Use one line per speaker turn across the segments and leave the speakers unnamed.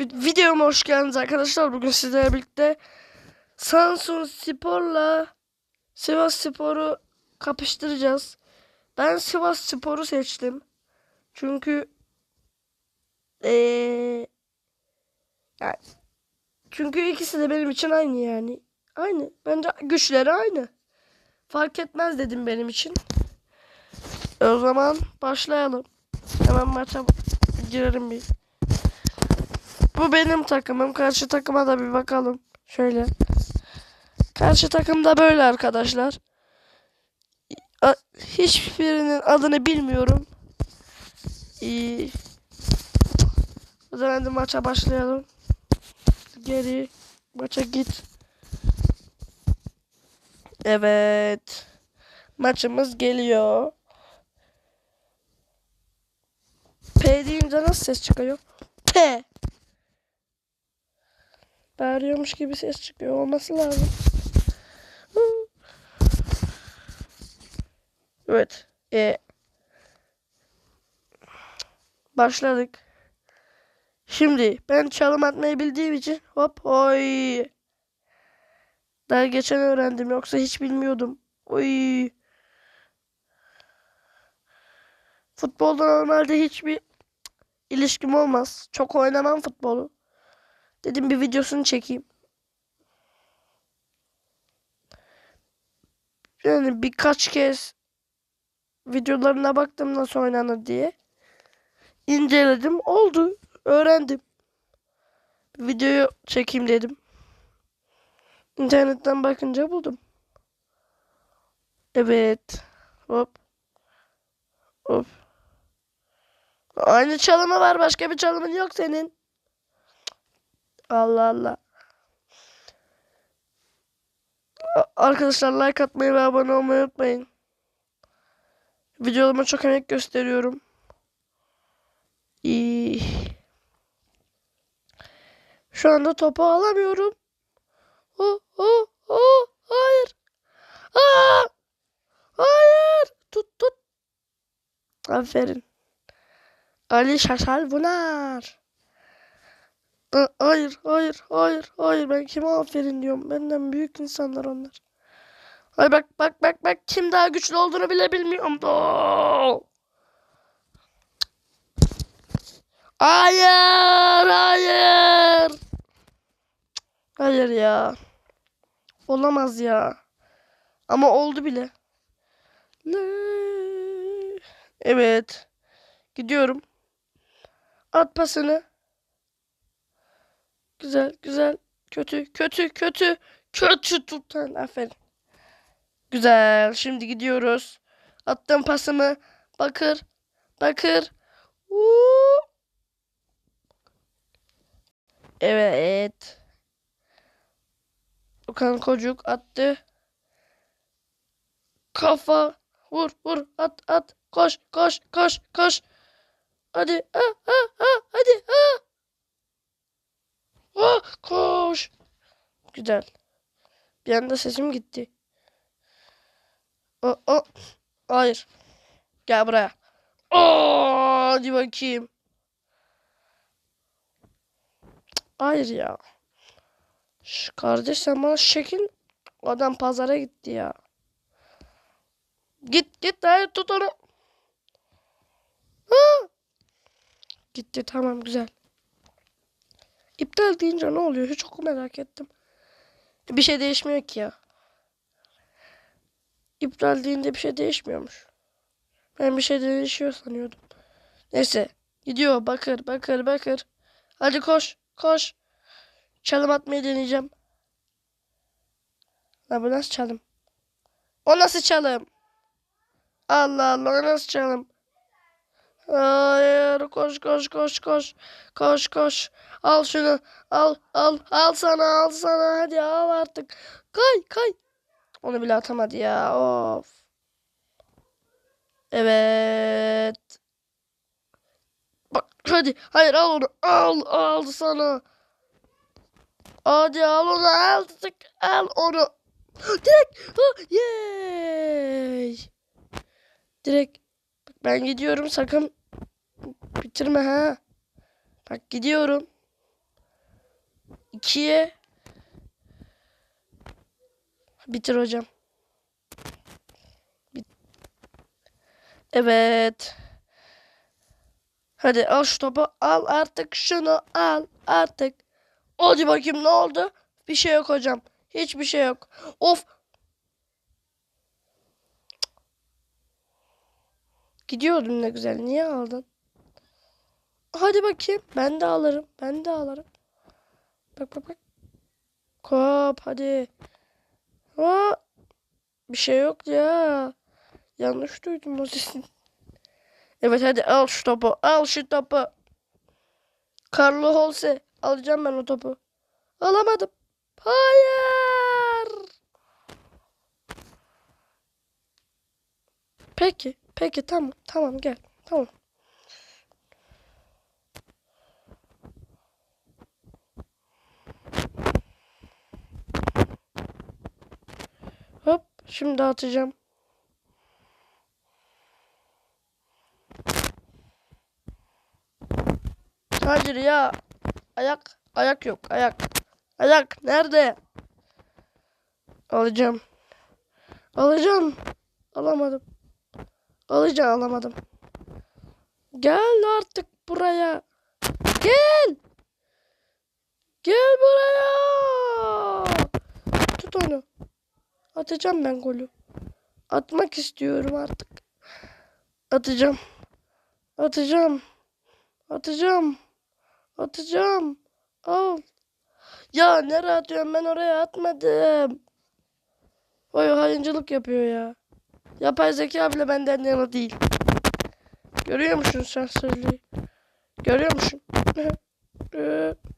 Videoma hoş geldiniz arkadaşlar. Bugün sizlerle birlikte Samsun Spor'la Sivas Spor'u kapıştıracağız. Ben Sivas Spor'u seçtim. Çünkü eee yani çünkü ikisi de benim için aynı yani. Aynı. Bence güçleri aynı. Fark etmez dedim benim için. O zaman başlayalım. Hemen maça girelim bir. Bu benim takımım. Karşı takıma da bir bakalım. Şöyle. Karşı takım da böyle arkadaşlar. Hiçbirinin adını bilmiyorum. İyi. O zaman maça başlayalım. Geri. Maça git. Evet. Maçımız geliyor. P deyince nasıl ses çıkıyor? P. Bağırıyormuş gibi ses çıkıyor. Olması lazım. Evet. E, başladık. Şimdi ben çalım atmayı bildiğim için hop oy. Daha geçen öğrendim yoksa hiç bilmiyordum. Oy. Futbolda normalde hiçbir ilişkim olmaz. Çok oynamam futbolu. Dedim bir videosunu çekeyim. Yani birkaç kez videolarına baktım nasıl oynanır diye. İnceledim. Oldu. Öğrendim. Videoyu çekeyim dedim. İnternetten bakınca buldum. Evet. Hop. Hop. Aynı çalımı var. Başka bir çalımın yok senin. Allah Allah. Arkadaşlar like atmayı ve abone olmayı unutmayın. Videolarıma çok emek gösteriyorum. İyi. Şu anda topu alamıyorum. Oh, oh, oh, hayır. Aa! Hayır. Tut tut. Aferin. Ali Şaşal Bunar. Hayır, hayır, hayır, hayır. Ben kime aferin diyorum. Benden büyük insanlar onlar. Ay bak, bak, bak, bak. Kim daha güçlü olduğunu bile bilmiyorum. Oo! Hayır, hayır. Hayır ya. Olamaz ya. Ama oldu bile. Le- Evet. Gidiyorum. At pasını. Güzel, güzel. Kötü, kötü, kötü. Kötü tutan. Aferin. Güzel. Şimdi gidiyoruz. Attım pasımı. Bakır. Bakır. Uuu. Evet. Okan Kocuk attı. Kafa. Vur, vur. At, at. Koş, koş, koş, koş. Hadi. Ha, ha, ha. Hadi. Ha. Ah, koş. Güzel. Bir anda sesim gitti. O, o. Hayır. Gel buraya. Aa, hadi bakayım. Hayır ya. Şş, kardeş sen bana şekil. Adam pazara gitti ya. Git git hayır tut onu. Ha. Gitti tamam güzel. İptal deyince ne oluyor? Çok merak ettim. Bir şey değişmiyor ki ya. İptal deyince bir şey değişmiyormuş. Ben bir şey değişiyor sanıyordum. Neyse. Gidiyor. Bakır, bakır, bakır. Hadi koş, koş. Çalım atmayı deneyeceğim. La bu nasıl çalım? O nasıl çalım? Allah Allah o nasıl çalım? Hayır koş koş koş koş. Koş koş. Al şunu. Al al al sana al sana. Hadi al artık. Kay kay. Onu bile atamadı ya. Of. Evet. Bak hadi. Hayır al onu. Al al sana. Hadi al onu artık. Al onu. Direkt. Ha, Yay. Direkt. Ben gidiyorum sakın bitirme ha. Bak gidiyorum. 2'ye bitir hocam. Bit- Evet. Hadi al şu topu. Al artık şunu. Al artık. Hadi bakayım ne oldu? Bir şey yok hocam. Hiçbir şey yok. Of. Gidiyordun ne güzel. Niye aldın? Hadi bakayım. Ben de alırım. Ben de alırım. Bak bak bak. Kop hadi. Ha. Bir şey yok ya. Yanlış duydum o sesi. Evet hadi al şu topu. Al şu topu. Carlo Holse. Alacağım ben o topu. Alamadım. Hayır. Peki. Peki tamam. Tamam gel. Tamam. Hop. Şimdi atacağım. Hayır ya. Ayak. Ayak yok. Ayak. Ayak. Nerede? Alacağım. Alacağım. Alamadım. Alacağım alamadım. Gel artık buraya. Gel. Gel buraya. Tut onu. Atacağım ben golü. Atmak istiyorum artık. Atacağım. Atacağım. Atacağım. Atacağım. Al. Ya nereye atıyorum ben oraya atmadım. Oy hayıncılık yapıyor ya. Yapay zeka bile benden yana değil. Görüyor musun sen söyleyeyim? Görüyor musun?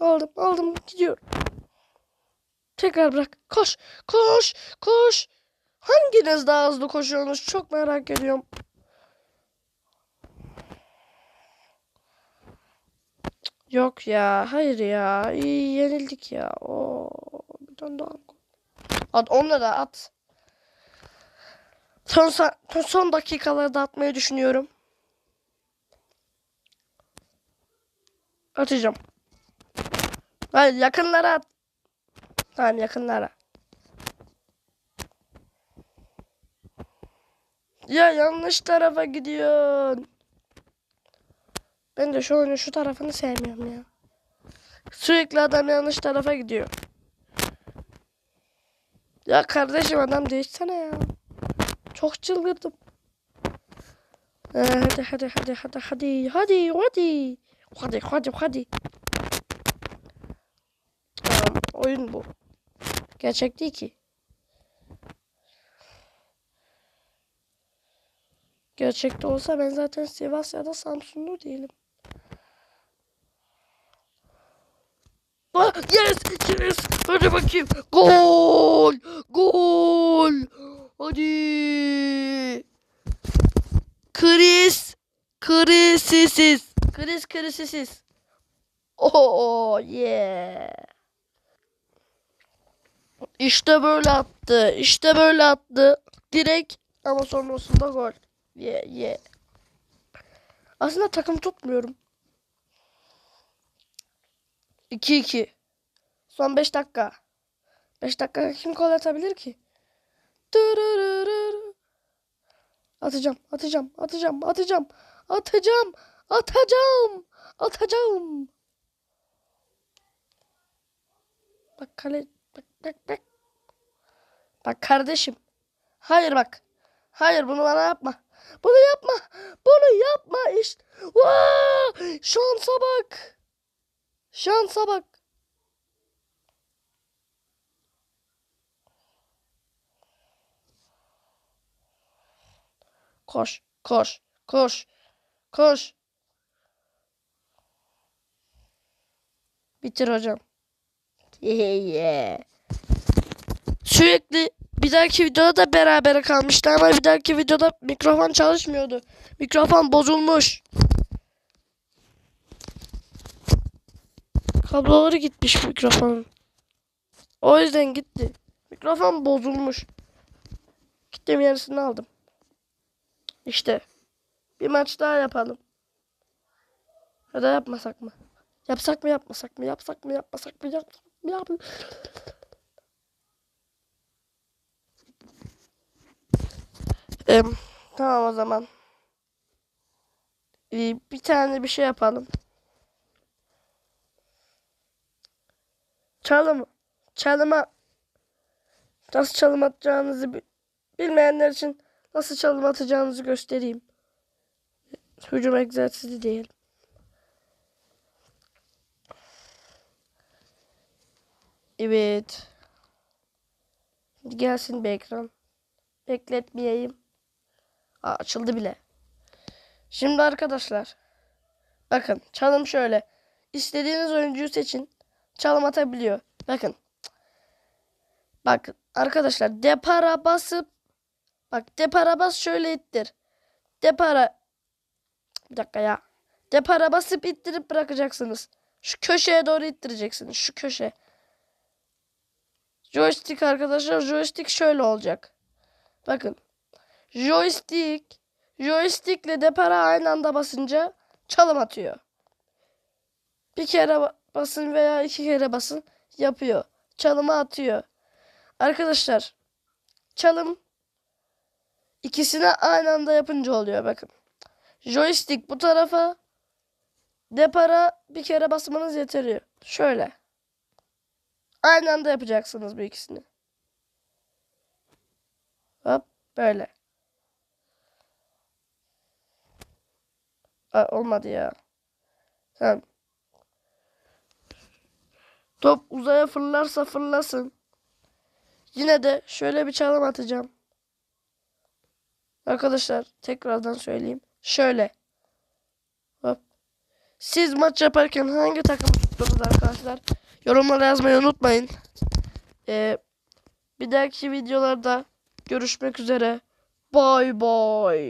Aldım aldım gidiyorum. Tekrar bırak. Koş koş koş. Hanginiz daha hızlı koşuyorsunuz? Çok merak ediyorum. Yok ya. Hayır ya. İyi, yenildik ya. Oo, bir tane daha. At onunla da at. Son, son dakikalarda atmayı düşünüyorum. Atacağım. Hayır yakınlara at. Tamam yakınlara. Ya yanlış tarafa gidiyorsun. Ben de şu oyunun şu tarafını sevmiyorum ya. Sürekli adam yanlış tarafa gidiyor. Ya kardeşim adam değişsene ya. Çok çıldırdım. Ee, hadi hadi hadi hadi hadi hadi hadi. Hadi hadi hadi. Tamam, oyun bu. Gerçek değil ki. Gerçekte olsa ben zaten Sivas ya da Samsunlu değilim. Ah, yes, yes. Hadi bakayım. Gol, gol. Hadi. Chris, Chris'siz. Chris, Chris'siz. Oh, yeah. İşte böyle attı. İşte böyle attı. Direkt ama sonrasında gol. Yeah, yeah. Aslında takım tutmuyorum. 2-2. Son 5 dakika. 5 dakika kim gol atabilir ki? Atacağım, atacağım, atacağım, atacağım, atacağım, atacağım, atacağım. Bak kale, bak, bak, bak. Bak kardeşim. Hayır bak. Hayır bunu bana yapma. Bunu yapma. Bunu yapma işte. Vaa! Şansa bak. Şansa bak. Koş, koş, koş, koş. Bitir hocam. Sürekli bir dahaki videoda da beraber kalmıştı ama bir dahaki videoda mikrofon çalışmıyordu. Mikrofon bozulmuş. Kabloları gitmiş mikrofonun. O yüzden gitti. Mikrofon bozulmuş. Gittim yarısını aldım. İşte. Bir maç daha yapalım. Ya da yapmasak mı? Yapsak mı yapmasak mı? Yapsak mı yapmasak mı? Yapsak mı yap Em, tamam o zaman. Ee, bir tane bir şey yapalım. Çalım. Çalıma nasıl çalım atacağınızı bi- bilmeyenler için nasıl çalım atacağınızı göstereyim. Hücum egzersizi değil. Evet. Gelsin bir ekran. Bekletmeyeyim. Aa, açıldı bile. Şimdi arkadaşlar. Bakın çalım şöyle. İstediğiniz oyuncuyu seçin. Çalım atabiliyor. Bakın. Bakın arkadaşlar depara basıp bak depara bas şöyle ittir. Depara bir dakika ya. Depara basıp ittirip bırakacaksınız. Şu köşeye doğru ittireceksiniz. Şu köşe. Joystick arkadaşlar joystick şöyle olacak. Bakın. Joystick joystickle depara aynı anda basınca çalım atıyor. Bir kere ba- basın veya iki kere basın yapıyor. Çalımı atıyor. Arkadaşlar çalım ikisini aynı anda yapınca oluyor bakın. Joystick bu tarafa depara bir kere basmanız yeteriyor. Şöyle. Aynı anda yapacaksınız bu ikisini. Hop böyle. Aa, olmadı ya. Tamam. Top uzaya fırlarsa fırlasın. Yine de şöyle bir çalım atacağım. Arkadaşlar tekrardan söyleyeyim. Şöyle. Hop. Siz maç yaparken hangi takım tuttunuz arkadaşlar? Yorumlara yazmayı unutmayın. Ee, bir dahaki videolarda görüşmek üzere. Bye bye.